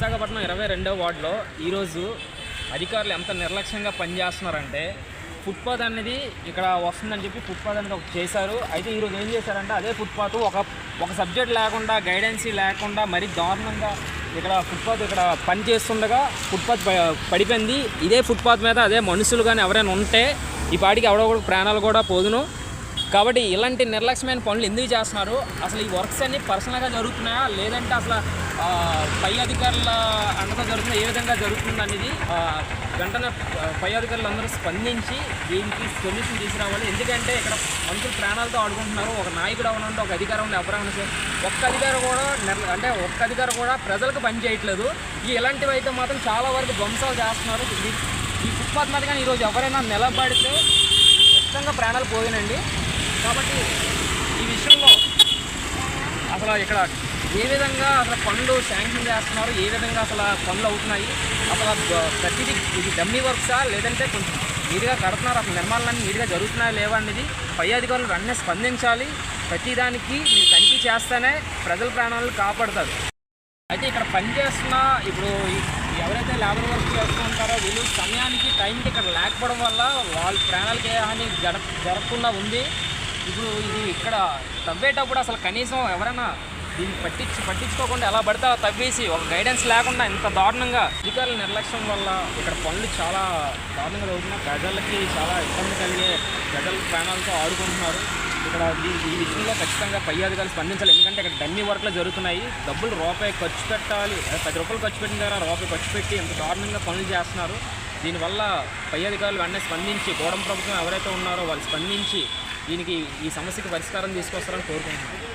విశాఖపట్నం ఇరవై రెండవ వార్డులో ఈరోజు అధికారులు ఎంత నిర్లక్ష్యంగా పనిచేస్తున్నారంటే ఫుట్పాత్ అనేది ఇక్కడ వస్తుందని చెప్పి ఫుట్పాత్ అనేది ఒకటి చేశారు. అయితే ఈరోజు ఏం చేశారంటే అదే ఫుట్పాత్ ఒక ఒక సబ్జెక్ట్ లేకుండా గైడెన్స్ లేకుండా మరీ దారుణంగా ఇక్కడ ఫుట్పాత్ ఇక్కడ పని చేస్తుండగా ఫుట్పాత్ పడిపోయింది. ఇదే ఫుట్పాత్ మీద అదే మనుషులు కానీ ఎవరైనా ఉంటే ఈ పాటికి ఎవడో ప్రాణాలు కూడా పోదును. కాబట్టి ఇలాంటి నిర్లక్ష్యమైన పనులు ఎందుకు చేస్తున్నారు? అసలు ఈ వర్క్స్ అన్ని పర్సనల్గా జరుగుతున్నాయా? లేదంటే అసలు పై అధికారుల అండతో జరుగుతున్న ఏ విధంగా జరుగుతుంది అనేది వెంటనే పై అధికారులు అందరూ స్పందించి దీనికి సొల్యూషన్ తీసుకురావాలి. ఎందుకంటే ఇక్కడ మనుషులు ప్రాణాలతో ఆడుకుంటున్నారు. ఒక నాయకుడు అవనంటే ఒక అధికారం ఎవరైనా సరే. ఒక్క అధికారం కూడా అంటే ఒక్క అధికారం కూడా ప్రజలకు పని చేయట్లేదు. ఈ ఇలాంటివి అయితే మాత్రం చాలా వరకు ధ్వంసాలు చేస్తున్నారు. ఈ- ఈ ఫుట్పాత్ మీద కానీ ఈరోజు ఎవరైనా నిలబడితే ఖచ్చితంగా ప్రాణాలు పోయినండి. కాబట్టి ఈ విషయంలో అసలు ఇక్కడ ఏ విధంగా అసలు పనులు శాంక్షన్ చేస్తున్నారు? ఏ విధంగా అసలు పనులు అవుతున్నాయి? అసలు ప్రతిది ప్రతిదీ ఇది డమ్మీ వర్క్సా? లేదంటే కొంచెం నీట్గా కడుతున్నారు? అసలు నిర్మాణాలన్నీ నీట్గా జరుగుతున్నాయా లేవా అనేది పై అధికారులు వెంటనే స్పందించాలి. ప్రతిదానికి మీరు తనిఖీ చేస్తేనే ప్రజల ప్రాణాలను కాపాడుతారు. అయితే ఇక్కడ పనిచేస్తున్న ఇప్పుడు ఎవరైతే లేబర్ వర్క్ చేస్తూ ఉంటారో వీళ్ళు సమయానికి టైంకి ఇక్కడ లేకపోవడం వల్ల వాళ్ళ ప్రాణాలకి హాని జర జరగకుండా ఉంది. ఇప్పుడు ఇది ఇక్కడ తవ్వేటప్పుడు అసలు కనీసం ఎవరైనా దీన్ని పట్టించి పట్టించుకోకుండా ఎలా పడితే అలా తవ్వేసి ఒక గైడెన్స్ లేకుండా ఇంత దారుణంగా అధికారుల నిర్లక్ష్యం వల్ల ఇక్కడ పనులు చాలా దారుణంగా జరుగుతున్నాయి. ప్రజలకి చాలా ఇబ్బంది కలిగే ప్రజల ప్రాణాలతో ఆడుకుంటున్నారు. ఇక్కడ ఈ ఈ విషయంలో ఖచ్చితంగా పై అధికారులు స్పందించాలి. ఎందుకంటే ఇక్కడ డమ్మి వర్క్లు జరుగుతున్నాయి. డబ్బులు రూపాయి ఖర్చు పెట్టాలి. పది రూపాయలు ఖర్చు పెట్టిన దగ్గర రూపాయి ఖర్చు పెట్టి ఎంత దారుణంగా పనులు చేస్తున్నారు. దీనివల్ల పై అధికారులు వెంటనే స్పందించి గోడం ప్రభుత్వం ఎవరైతే ఉన్నారో వాళ్ళు స్పందించి దీనికి ఈ సమస్యకి పరిష్కారం తీసుకొస్తారని కోరుకుంటున్నాను.